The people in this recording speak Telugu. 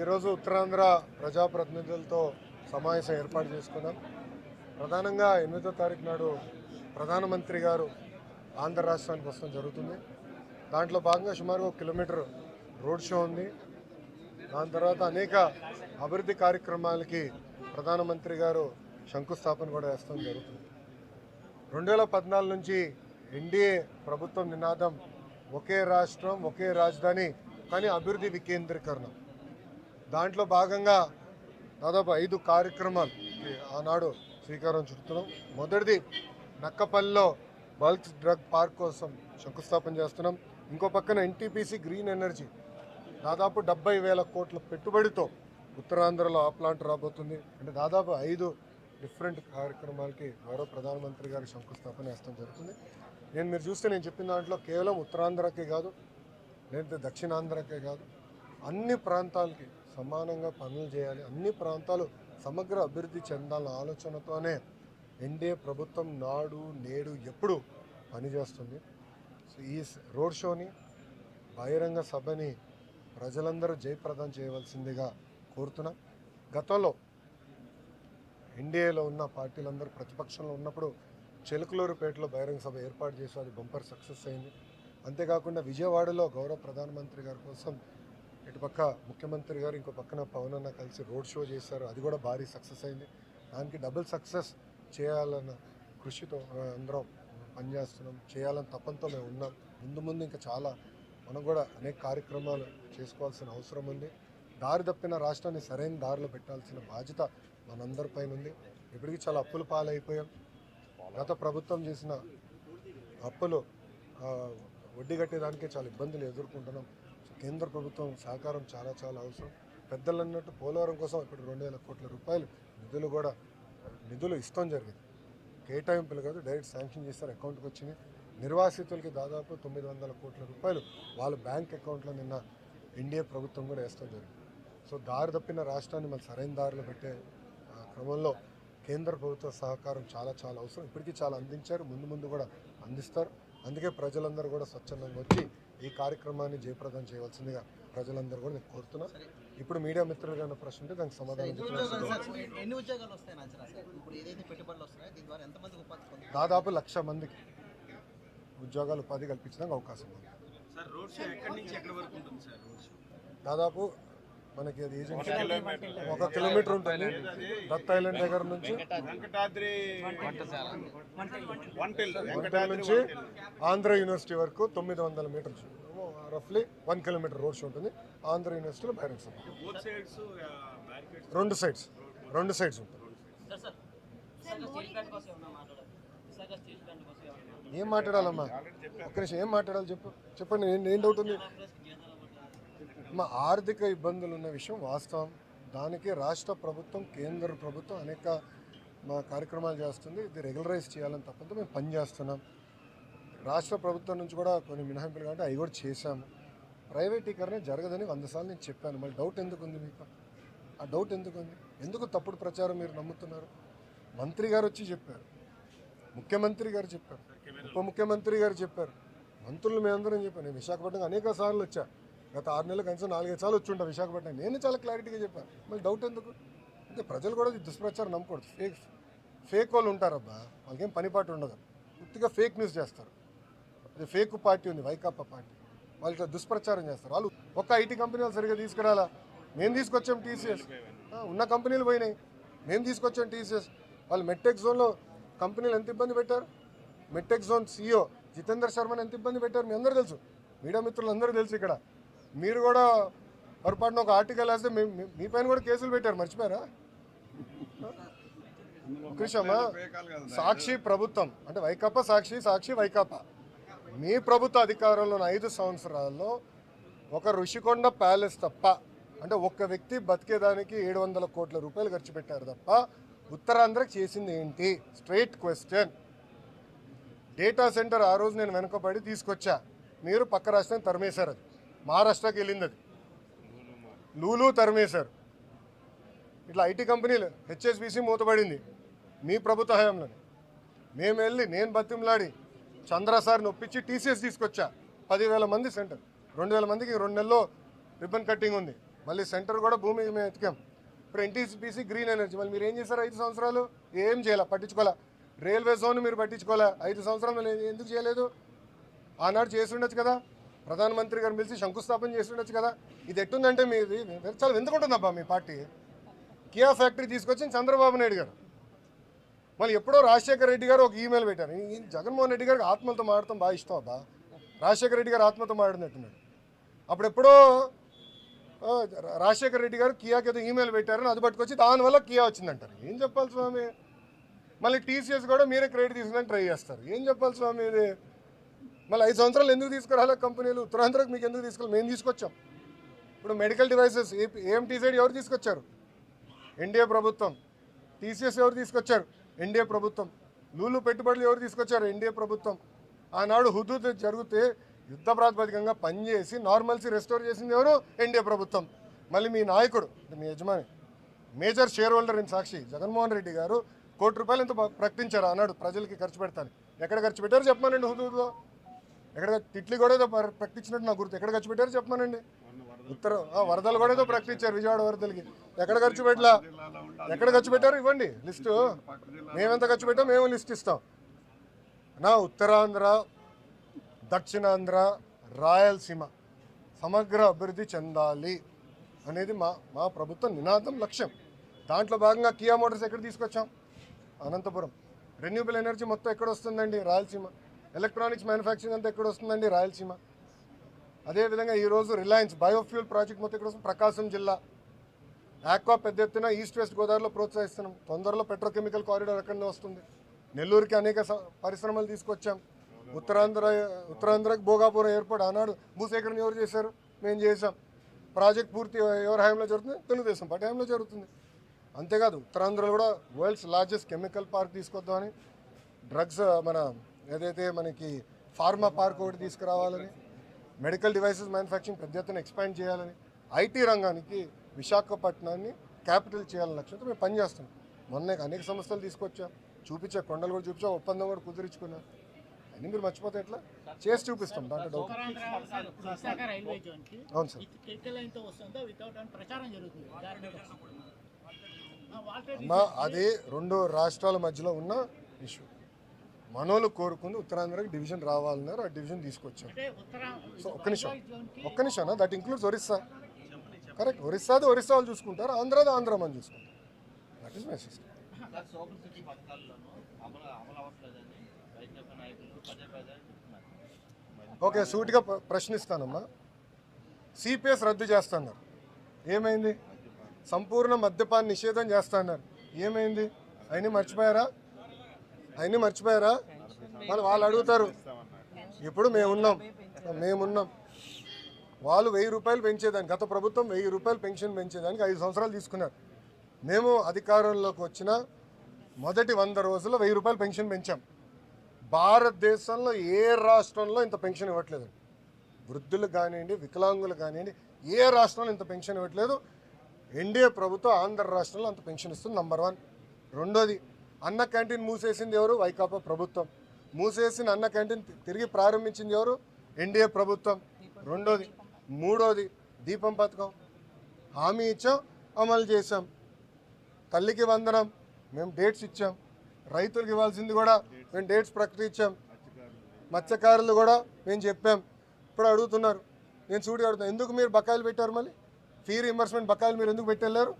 ఈరోజు ఉత్తరాంధ్ర ప్రజాప్రతినిధులతో సమావేశం ఏర్పాటు చేసుకున్నాం. ప్రధానంగా ఎనిమిదో తారీఖు నాడు ప్రధానమంత్రి గారు ఆంధ్ర రాష్ట్రానికి వస్తడం జరుగుతుంది. దాంట్లో భాగంగా సుమారు ఒక కిలోమీటర్ రోడ్ షో ఉంది. దాని తర్వాత అనేక అభివృద్ధి కార్యక్రమాలకి ప్రధానమంత్రి గారు శంకుస్థాపన కూడా వేస్తాం జరుగుతుంది. రెండు వేల పద్నాలుగు నుంచి ఎన్డీఏ ప్రభుత్వం నినాదం ఒకే రాష్ట్రం ఒకే రాజధాని కానీ అభివృద్ధి వికేంద్రీకరణ. దాంట్లో భాగంగా దాదాపు ఐదు కార్యక్రమాలు ఆనాడు శ్రీకారం చుడుతున్నాం. మొదటిది నక్కపల్లిలో బల్క్ డ్రగ్ పార్క్ కోసం శంకుస్థాపన చేస్తున్నాం. ఇంకో పక్కన ఎన్టీపీసీ గ్రీన్ ఎనర్జీ దాదాపు డెబ్బై వేల కోట్ల పెట్టుబడితో ఉత్తరాంధ్రలో ఆ ప్లాంట్ రాబోతుంది. అంటే దాదాపు ఐదు డిఫరెంట్ కార్యక్రమాలకి గౌరవ ప్రధానమంత్రి గారి శంకుస్థాపన వేస్తాం జరుగుతుంది. నేను మీరు చూస్తే నేను చెప్పిన దాంట్లో కేవలం ఉత్తరాంధ్రకే కాదు లేదంటే దక్షిణాంధ్రకే కాదు అన్ని ప్రాంతాలకి సమానంగా పనులు చేయాలి. అన్ని ప్రాంతాలు సమగ్ర అభివృద్ధి చెందాలన్న ఆలోచనతోనే ఎన్డీఏ ప్రభుత్వం నాడు నేడు ఎప్పుడు పనిచేస్తుంది. సో ఈ రోడ్ షోని బహిరంగ సభని ప్రజలందరూ జయప్రదం చేయవలసిందిగా కోరుతున్నాం. గతంలో ఎన్డీఏలో ఉన్న పార్టీలందరూ ప్రతిపక్షంలో ఉన్నప్పుడు చెలుకులూరుపేటలో బహిరంగ సభ ఏర్పాటు చేసి అది బంపర్ సక్సెస్ అయింది. అంతేకాకుండా విజయవాడలో గౌరవ ప్రధానమంత్రి గారి కోసం ఇటుపక్క ముఖ్యమంత్రి గారు ఇంకో పక్కన పవన్ అన్న కలిసి రోడ్ షో చేశారు. అది కూడా భారీ సక్సెస్ అయింది. దానికి డబుల్ సక్సెస్ చేయాలన్న కృషితో అందరం పనిచేస్తున్నాం చేయాలని తపంతో మేము ఉన్నాం. ముందు ముందు ఇంకా చాలా మనం కూడా అనేక కార్యక్రమాలు చేసుకోవాల్సిన అవసరం ఉంది. దారి తప్పిన రాష్ట్రాన్ని సరైన దారిలో పెట్టాల్సిన బాధ్యత మనందరిపైన ఉంది. ఇప్పటికీ చాలా అప్పుల పాలైపోయాం. గత ప్రభుత్వం చేసిన అప్పులు వడ్డీ కట్టేదానికే చాలా ఇబ్బందులు ఎదుర్కొంటున్నాం. కేంద్ర ప్రభుత్వం సహకారం చాలా చాలా అవసరం. పెద్దలు అన్నట్టు పోలవరం కోసం ఇప్పుడు రెండు వేల కోట్ల రూపాయలు నిధులు కూడా నిధులు ఇస్తాం జరిగింది. కేటాయింపులు కాదు డైరెక్ట్ శాంక్షన్ చేస్తారు అకౌంట్కి వచ్చినాయి. నిర్వాసితులకి దాదాపు తొమ్మిది వందల కోట్ల రూపాయలు వాళ్ళ బ్యాంక్ అకౌంట్లో నిన్న ఎన్డీఏ ప్రభుత్వం కూడా వేస్తాం జరిగింది. సో దారి తప్పిన రాష్ట్రాన్ని మళ్ళీ సరైన దారిలో పెట్టే క్రమంలో కేంద్ర ప్రభుత్వ సహకారం చాలా చాలా అవసరం. ఇప్పటికీ చాలా అందించారు ముందు ముందు కూడా అందిస్తారు. అందుకే ప్రజలందరూ కూడా స్వచ్ఛందంగా వచ్చి ఈ కార్యక్రమాన్ని జయప్రదం చేయవలసిందిగా ప్రజలందరూ కూడా నేను కోరుతున్నా. ఇప్పుడు మీడియా మిత్రులు ఏమైనా ప్రశ్న ఉంటే దానికి సమాధానం దాదాపు లక్ష మందికి ఉద్యోగాలు ఉపాధి కల్పించడానికి అవకాశం ఉంది. సార్ రోడ్ షో ఎక్కడి నుంచి ఎక్కడి వరకు ఉంటుంది సార్? Road show. దాదాపు మనకి అది ఒక కిలోమీటర్ ఉంటుంది. దత్ ఐలాండ్ దగ్గర నుంచి వంటెల్ నుంచి ఆంధ్ర యూనివర్సిటీ వరకు తొమ్మిది వందల మీటర్స్ రఫ్లీ వన్ కిలోమీటర్ రోడ్ షో ఉంటుంది. ఆంధ్ర యూనివర్సిటీలో సైడ్స్ బ్యారికేడ్స్ రెండు సైడ్స్ రెండు సైడ్స్ ఉంటుంది ఏం మాట్లాడాలమ్మా? ఒక్క నిమిషం ఏం మాట్లాడాలి చెప్పు? చెప్పండి ఏం డౌట్ ఉంది? మా ఆర్థిక ఇబ్బందులు ఉన్న విషయం వాస్తవం. దానికి రాష్ట్ర ప్రభుత్వం కేంద్ర ప్రభుత్వం అనేక మా కార్యక్రమాలు చేస్తుంది. ఇది రెగ్యులరైజ్ చేయాలని తప్పంతో మేము పనిచేస్తున్నాం రాష్ట్ర ప్రభుత్వం నుంచి కూడా కొన్ని మినహాయింపులు కాబట్టి అవి కూడా చేశాము. ప్రైవేటీకరణ జరగదని వంద సార్లు నేను చెప్పాను. మళ్ళీ డౌట్ ఎందుకు ఉంది మీకు? ఆ డౌట్ ఎందుకు ఉంది ఎందుకు తప్పుడు ప్రచారం మీరు నమ్ముతున్నారు? మంత్రి గారు వచ్చి చెప్పారు. ముఖ్యమంత్రి గారు చెప్పారు. ఉప ముఖ్యమంత్రి గారు చెప్పారు. మంత్రులు మేమందరం చెప్పాను నేను విశాఖపట్నం అనేక సార్లు వచ్చా. గత ఆరు నెలల కనీసం నాలుగైదు సార్లు వచ్చి ఉంటా విశాఖపట్నం. నేను చాలా క్లారిటీగా చెప్పాను. మళ్ళీ డౌట్ ఎందుకు? అంటే ప్రజలు కూడా దుష్ప్రచారం నమ్మకూడదు. ఫేక్ ఫేక్ వాళ్ళు ఉంటారబ్బా. వాళ్ళకేం పనిపాటు ఉండదు. పూర్తిగా ఫేక్ న్యూస్ చేస్తారు. అది ఫేక్ పార్టీ ఉంది వైకాపా పార్టీ. వాళ్ళు ఇట్లా దుష్ప్రచారం చేస్తారు. వాళ్ళు ఒక్క ఐటీ కంపెనీ వాళ్ళు సరిగ్గా తీసుకురాలా? మేము తీసుకొచ్చాం టీసీఎస్. ఉన్న కంపెనీలు పోయినాయి. మేము తీసుకొచ్చాం టీసీఎస్. వాళ్ళు మెట్టెక్ జోన్లో కంపెనీలు ఎంత ఇబ్బంది పెట్టారు? మెట్టెక్ జోన్ సీఈఓ జితేందర్ శర్మని ఎంత ఇబ్బంది పెట్టారు? మీ అందరూ తెలుసు. మీడియా మిత్రులు అందరూ తెలుసు ఇక్కడ. మీరు కూడా పొరపాటున ఒక ఆర్టికల్ వేస్తే మీ పైన కూడా కేసులు పెట్టారు మర్చిపోయారా? నిమిషమా సాక్షి ప్రభుత్వం అంటే వైకాపా సాక్షి సాక్షి వైకాపా మీ ప్రభుత్వ అధికారంలో ఐదు సంవత్సరాల్లో ఒక ఋషికొండ ప్యాలెస్ తప్ప అంటే ఒక్క వ్యక్తి బతికేదానికి ఏడు వందల కోట్ల రూపాయలు ఖర్చు పెట్టారు తప్ప ఉత్తరాంధ్రకి చేసింది ఏంటి? స్ట్రైట్ క్వశ్చన్ డేటా సెంటర్ ఆ రోజు నేను వెనకబడి తీసుకొచ్చా. మీరు పక్క రాష్ట్రానికి తరిమేశారు అది. మహారాష్ట్రకి వెళ్ళింది అది. లూలు తరిమేశారు ఇట్లా ఐటీ కంపెనీలు హెచ్ఎస్బిసి మూతపడింది. మీ ప్రభుత్వ హయాంలో మేము వెళ్ళి నేను బతిమలాడి చంద్ర సార్ని ఒప్పించి టీసీఎస్ తీసుకొచ్చా. పదివేల మంది సెంటర్. రెండు వేల మందికి రెండు నెలల్లో రిబ్బన్ కట్టింగ్ ఉంది. మళ్ళీ సెంటర్ కూడా భూమి మేము ఎతికాం. ఇప్పుడు ఎన్టీసీపీసీ గ్రీన్ ఎనర్జీ. మళ్ళీ మీరు ఏం చేశారు ఐదు సంవత్సరాలు? ఏం చేయాలి? పట్టించుకోవాలా? రైల్వే జోన్ మీరు పట్టించుకోవాలా? ఐదు సంవత్సరాలు ఎందుకు చేయలేదు? ఆనాడు చేసి ఉండొచ్చు కదా. ప్రధానమంత్రి గారు పిలిచి శంకుస్థాపన చేసి ఉండొచ్చు కదా. ఇది ఎట్టుందంటే మీది చాలా విందుకుంటుందబ్బా మీ పార్టీ. కియా ఫ్యాక్టరీ తీసుకొచ్చింది చంద్రబాబు నాయుడు గారు. మళ్ళీ ఎప్పుడో రాజశేఖర రెడ్డి గారు ఒక ఈమెయిల్ పెట్టారు. జగన్మోహన్ రెడ్డి గారికి ఆత్మలతో మాడటం బాగా ఇష్టం అబ్బా. రాజశేఖర రెడ్డి గారు ఆత్మతో మాడినట్టున్నాడు అప్పుడెప్పుడో రాజశేఖర రెడ్డి గారు కియాకి ఏదో ఈమెయిల్ పెట్టారని అది పట్టుకొచ్చి దానివల్ల కియా వచ్చిందంటారు. ఏం చెప్పాలి స్వామి? మళ్ళీ టీసీఎస్ కూడా మీరే క్రెడిట్ తీసుకుని ట్రై చేస్తారు. ఏం చెప్పాలి స్వామి ఇది? మళ్ళీ ఐదు సంవత్సరాలు ఎందుకు తీసుకురాలే కంపెనీలు? ఉత్తరాంధ్రకు మీకు ఎందుకు తీసుకెళ్ళి మేము తీసుకొచ్చాం. ఇప్పుడు మెడికల్ డివైసెస్ ఏపీ సైడ్ ఎవరు తీసుకొచ్చారు? ఎన్డీఏ ప్రభుత్వం. టీసీఎస్ ఎవరు తీసుకొచ్చారు? ఎన్డీఏ ప్రభుత్వం. లూలు పెట్టుబడులు ఎవరు తీసుకొచ్చారు? ఎన్డీఏ ప్రభుత్వం. ఆనాడు హుదూద్ జరిగితే యుద్ధ ప్రాతిపదికంగా పనిచేసి నార్మల్సీ రెస్టోర్ చేసింది ఎవరు? ఎన్డీఏ ప్రభుత్వం. మళ్ళీ మీ నాయకుడు మీ యజమాని major share holder in Sakshi Jaganmohan Reddy గారు కోటి రూపాయలు ఎంత ప్రకటించారు అన్నాడు ప్రజలకి ఖర్చు పెడతాను ఎక్కడ ఖర్చు పెట్టారు? చెప్పమానండి హుదూద్లో ఎక్కడ తిట్లు కూడా ఏదో ప్రకటించినట్టు నా గుర్తు. ఎక్కడ ఖర్చు పెట్టారు చెప్పమానండి. ఉత్తర. ఆ, వరదలు కూడా ఏదో ప్రకటించారు విజయవాడ వరదలకి. ఎక్కడ ఖర్చు పెట్టలా? ఎక్కడ ఖర్చు పెట్టారు ఇవ్వండి లిస్టు. మేమెంత ఖర్చు పెట్టాం మేము లిస్ట్ ఇస్తాం. నా ఉత్తరాంధ్ర దక్షిణాంధ్ర రాయలసీమ సమగ్ర అభివృద్ధి చెందాలి అనేది మా మా ప్రభుత్వ నినాదం లక్ష్యం. దాంట్లో భాగంగా కియా మోటార్స్ ఎక్కడ తీసుకొచ్చాం? అనంతపురం. రెన్యూబుల్ ఎనర్జీ మొత్తం ఎక్కడ వస్తుందండి? రాయలసీమ. ఎలక్ట్రానిక్స్ మ్యానుఫ్యాక్చరింగ్ అంతా ఎక్కడ వస్తుందండి? రాయలసీమ. అదేవిధంగా ఈరోజు రిలయన్స్ బయోఫ్యూల్ ప్రాజెక్ట్ మొత్తం ఎక్కడ వస్తుంది? ప్రకాశం జిల్లా. ఆక్వా పెద్ద ఎత్తున ఈస్ట్ వెస్ట్ గోదావరిలో ప్రోత్సహిస్తున్నాం. తొందరలో పెట్రోకెమికల్ కారిడార్ అక్కడనే వస్తుంది. నెల్లూరుకి అనేక పరిశ్రమలు తీసుకొచ్చాం. ఉత్తరాంధ్ర ఉత్తరాంధ్రకి భోగాపురం ఎయిర్పోర్ట్ ఆనాడు భూసేకరణ ఎవరు చేశారు? మేము చేసాం ప్రాజెక్ట్ పూర్తి ఎవరి హయాంలో జరుగుతుంది? తెలుగుదేశం పార్టీ హయాంలో జరుగుతుంది. అంతేకాదు ఉత్తరాంధ్రలో కూడా వరల్డ్స్ లార్జెస్ట్ కెమికల్ పార్క్ తీసుకొద్దామని డ్రగ్స్ మన ఏదైతే మనకి ఫార్మా పార్క్ ఒకటి తీసుకురావాలని మెడికల్ డివైసెస్ మ్యానుఫ్యాక్చరింగ్ పెద్ద ఎత్తున ఎక్స్పాండ్ చేయాలని ఐటీ రంగానికి విశాఖపట్నాన్ని క్యాపిటల్ చేయాలని లక్ష్యంతో మేము పనిచేస్తున్నాం మొన్న అనేక సంస్థలు తీసుకొచ్చాం. చూపించా కొండలు కూడా చూపించా. ఒప్పందం కూడా కుదిరించుకున్నాం. అన్ని మీరు మర్చిపోతే ఎట్లా? చేసి చూపిస్తాం. దాంట్లో డౌట్ అవును సార్. అమ్మా అది రెండు రాష్ట్రాల మధ్యలో ఉన్న ఇష్యూ మనోళ్ళు కోరుకుంది ఉత్తరాంధ్రకి డివిజన్ రావాలన్నారు ఆ డివిజన్ తీసుకొచ్చాం. సో ఒక్క నిమిషం. ఒక్క నిమిషం దట్ ఇంక్లూడ్స్ ఒరిస్సా. కరెక్ట్ ఒరిస్సాది ఒరిస్సా వాళ్ళు చూసుకుంటారు ఆంధ్రాది ఆంధ్ర మనం చూసుకుంటారు. That is my system okay సూటిగా ప్ర- ప్రశ్నిస్తానమ్మా. సిపిఎస్ రద్దు చేస్తున్నారు. ఏమైంది? సంపూర్ణ మద్యపాన నిషేధం చేస్తున్నారు. ఏమైంది? అయినా మర్చిపోయారా? అవన్నీ మర్చిపోయారా? వాళ్ళు వాళ్ళు అడుగుతారు. ఇప్పుడు మేమున్నాం. మేమున్నాం. వాళ్ళు వెయ్యి రూపాయలు పెంచేదాన్ని గత ప్రభుత్వం వెయ్యి రూపాయలు పెన్షన్ పెంచేదానికి ఐదు సంవత్సరాలు తీసుకున్నారు. మేము అధికారంలోకి వచ్చిన మొదటి వంద రోజుల్లో వెయ్యి రూపాయలు పెన్షన్ పెంచాం. భారతదేశంలో ఏ రాష్ట్రంలో ఇంత పెన్షన్ ఇవ్వట్లేదు. వృద్ధులు కానివ్వండి వికలాంగులు కానివ్వండి ఏ రాష్ట్రంలో ఇంత పెన్షన్ ఇవ్వట్లేదు. ఎన్డీఏ ప్రభుత్వం ఆంధ్ర రాష్ట్రంలో అంత పెన్షన్ ఇస్తుంది నంబర్ వన్. రెండోది అన్న క్యాంటీన్ మూసేసింది ఎవరు? వైకాపా ప్రభుత్వం. మూసేసిన అన్న క్యాంటీన్ తిరిగి ప్రారంభించింది ఎవరు? ఎన్డీఏ ప్రభుత్వం. రెండోది మూడోది దీపం పథకం. హామీ ఇచ్చాం అమలు చేశాం. తల్లికి వందనం మేము డేట్స్ ఇచ్చాం. రైతులకు ఇవ్వాల్సింది కూడా మేము డేట్స్ ప్రకటించాం మత్స్యకారులు కూడా మేము చెప్పాం. ఇప్పుడు అడుగుతున్నారు. నేను చూడి అడుగుతాను ఎందుకు మీరు బకాయిలు పెట్టారు మళ్ళీ? ఫీ రీఎంబర్స్మెంట్ బకాయిలు మీరు ఎందుకు పెట్టలేరు?